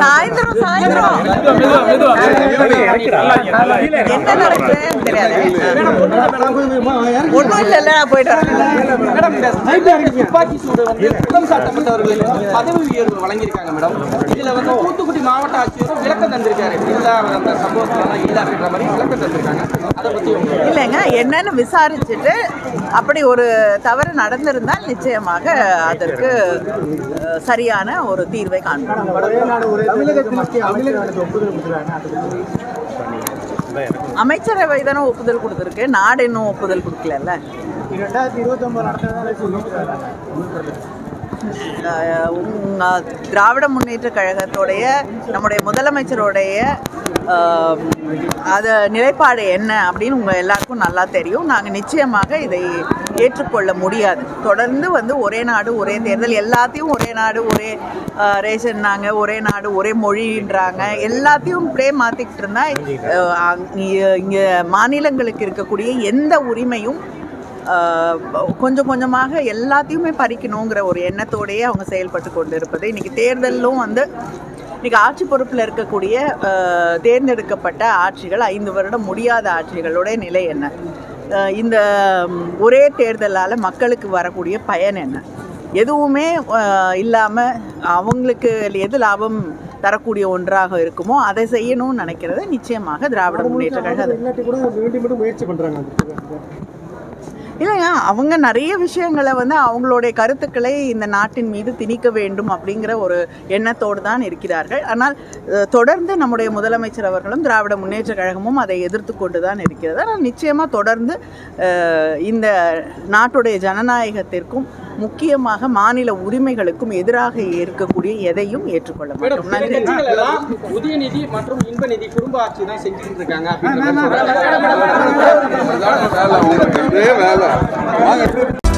சாயந்தரம் சாயந்தரம். என்ன நடக்குதுன்னு தெரியாது. ஒண்ணும் இல்லைல்ல நான் போயிட்டு மேடம் இந்த துப்பாக்கி சூடு வந்து குற்றம் சாட்டப்பட்டவர்களுக்கு பதவி உயர்வு வழங்கியிருக்காங்க மேடம் இதுல வந்து தூத்துக்குடி மாவட்ட ஆட்சியரும் விளக்கம் தந்திருக்காரு இல்ல அவர் அந்த சம்பவத்துல இல்ல அப்படின்ற மாதிரி விளக்கம் தந்திருக்காங்க அதை பத்தி இல்லைங்க என்னன்னு விசாரிச்சுட்டு அப்படி ஒரு தவறு நடந்திருந்தால் நிச்சயமாக அதற்கு சரியான ஒரு தீர்வை காண்போம். அமைச்சரவை தானே ஒப்புதல் கொடுத்துருக்கு. நாடு இன்னும் ஒப்புதல் கொடுக்கலல்ல? அஹ், உங்க திராவிட முன்னேற்ற கழகத்தோடைய நம்முடைய முதலமைச்சருடைய அது நிலைப்பாடு என்ன அப்படின்னு உங்கள் எல்லாருக்கும் நல்லா தெரியும். நாங்கள் நிச்சயமாக இதை ஏற்றுக்கொள்ள முடியாது. தொடர்ந்து வந்து ஒரே நாடு ஒரே தேர்தல் எல்லாத்தையும் ஒரே நாடு ஒரே ரேஷன்னாங்க ஒரே நாடு ஒரே மொழின்றாங்க. எல்லாத்தையும் இப்படியே மாற்றிக்கிட்டு இருந்தால் இங்கே மாநிலங்களுக்கு இருக்கக்கூடிய எந்த உரிமையும் கொஞ்சம் கொஞ்சமாக எல்லாத்தையுமே பறிக்கணுங்கிற ஒரு எண்ணத்தோடையே அவங்க செயல்பட்டு கொண்டு இருப்பது இன்னைக்கு தேர்தலும் வந்து இன்னைக்கு ஆட்சி பொறுப்பில் இருக்கக்கூடிய தேர்ந்தெடுக்கப்பட்ட ஆட்சிகள் ஐந்து வருடம் முடியாத ஆட்சிகளுடைய நிலை என்ன? இந்த ஒரே தேர்தலால் மக்களுக்கு வரக்கூடிய பயன் என்ன? எதுவுமே இல்லாமல் அவங்களுக்கு எது லாபம் தரக்கூடிய ஒன்றாக இருக்குமோ அதை செய்யணும்னு நினைக்கிறது நிச்சயமாக திராவிட முன்னேற்ற கழகம். முயற்சி பண்றாங்க. இல்லைங்க அவங்க நிறைய விஷயங்களை வந்து அவங்களுடைய கருத்துக்களை இந்த நாட்டின் மீது திணிக்க வேண்டும் அப்படிங்கிற ஒரு எண்ணத்தோடு தான் இருக்கிறார்கள் ஆனால் தொடர்ந்து நம்முடைய முதலமைச்சர் அவர்களும் திராவிட முன்னேற்ற கழகமும் அதை எதிர்த்து கொண்டு தான் இருக்கிறது ஆனால் நிச்சயமாக தொடர்ந்து இந்த நாட்டுடைய ஜனநாயகத்திற்கும் முக்கியமாக மாநில உரிமைகளுக்கும் எதிராக இருக்கக்கூடிய எதையும் ஏற்றுக்கொள்ள மாட்டோம் உதயநிதி மற்றும் இன்ப நிதி குடும்ப ஆட்சி தான் செஞ்சுட்டு இருக்காங்க அப்படின்ற மாதிரி சொல்றாங்க. வேலை உங்களுக்கு வேலை வாங்க